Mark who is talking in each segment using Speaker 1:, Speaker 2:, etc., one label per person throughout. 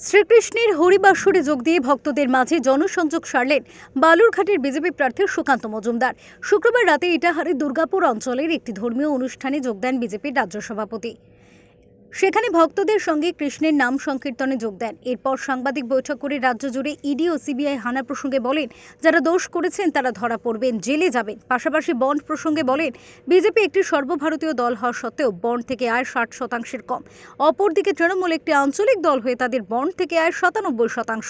Speaker 1: শ্রীকৃষ্ণের হরিবাসরে যোগ দিয়ে ভক্তদের মাঝে জনসংযোগ সারলেন বালুরঘাটের বিজেপি প্রার্থী সুকান্ত মজুমদার। শুক্রবার রাতে ইটাহারের দুর্গাপুর অঞ্চলের একটি ধর্মীয় অনুষ্ঠানে যোগ দেন বিজেপির রাজ্য সভাপতি। সেখানে ভক্তদের সঙ্গে কৃষ্ণের নাম সংকীর্তনে যোগ দেন। এরপর সাংবাদিক বৈঠক করে রাজ্য জুড়ে ইডি ও সিবিআই হানা প্রসঙ্গে বলেন, যারা দোষ করেছেন তারা ধরা পড়বেন, জেলে যাবেন। পাশাপাশি বন্ড প্রসঙ্গে বলেন, বিজেপি একটি সর্বভারতীয় দল হওয়া সত্ত্বেও বন্ড থেকে আয় ষাট শতাংশের কম। অপরদিকে তৃণমূল একটি আঞ্চলিক দল হয়ে তাদের বন্ড থেকে আয় সাতানব্বই শতাংশ।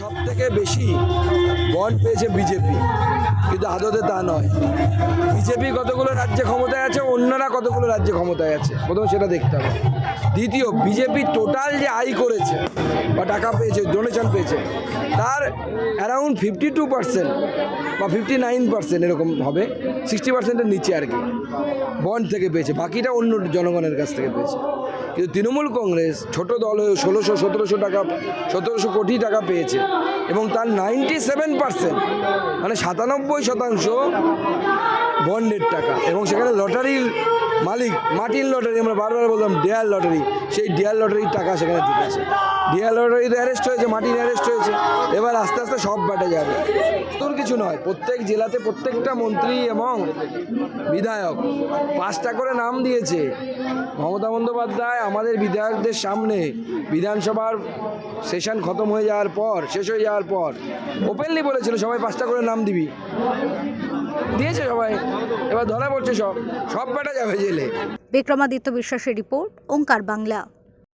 Speaker 2: সব থেকে বেশি বন্ড পেয়েছে বিজেপি। কিন্তু আদতে তা নয়। বিজেপি কতগুলো রাজ্যে ক্ষমতায় আছে, অন্যরা কতগুলো রাজ্যে ক্ষমতায় আছে? প্রথমে সেটা দেখতে হবে। দ্বিতীয়, বিজেপি টোটাল যে আয় করেছে, বা টাকা পেয়েছে ডোনেশন পেয়েছে, তার অ্যারাউন্ড ফিফটি টু পার্সেন্ট বা ফিফটি নাইন পার্সেন্ট এরকম হবে সিক্সটি পার্সেন্টের নিচে আর কি। বন্ড থেকে পেয়েছে, বাকিটা অন্য জনগণের কাছ থেকে পেয়েছে। কিন্তু তৃণমূল কংগ্রেস ছোট দল হয়ে ষোলোশো, সতেরোশো টাকা, সতেরোশো কোটি টাকা পেয়েছে। এবং তার নাইনটি সেভেন পার্সেন্ট মানে সাতানব্বই শতাংশ বন্ডের টাকা। এবং সেখানে লটারির মালিক, মাটির লটারি, আমরা বারবার বললাম ডেয়ার লটারি। সেই ডেয়ার লটারির টাকা সেখানে ঢুকেছে ডেয়ার লটারিতে অ্যারেস্ট হয়েছে, মাটির অ্যারেস্ট হয়েছে। এবার আস্তে আস্তে সব বাটে যাবে। তোর কিছু নয়, প্রত্যেক জেলাতে প্রত্যেকটা মন্ত্রী এবং বিধায়ক পাঁচটা করে নাম দিয়েছে। মমতা বন্দ্যোপাধ্যায় আমাদের বিধায়কদের সামনে বিধানসভার সেশন খতম হয়ে যাওয়ার পর, শেষ হয়ে যাওয়ার পর ওপেনলি বলেছিল, সবাই পাঁচটা করে নাম দিবি। দিয়েছে সবাই। এবার ধরা পড়ছে সব। সব পাটা যাবে জেলে।
Speaker 1: বিক্রমাদিত্য বিশ্বাসের রিপোর্ট ওঙ্কার বাংলা।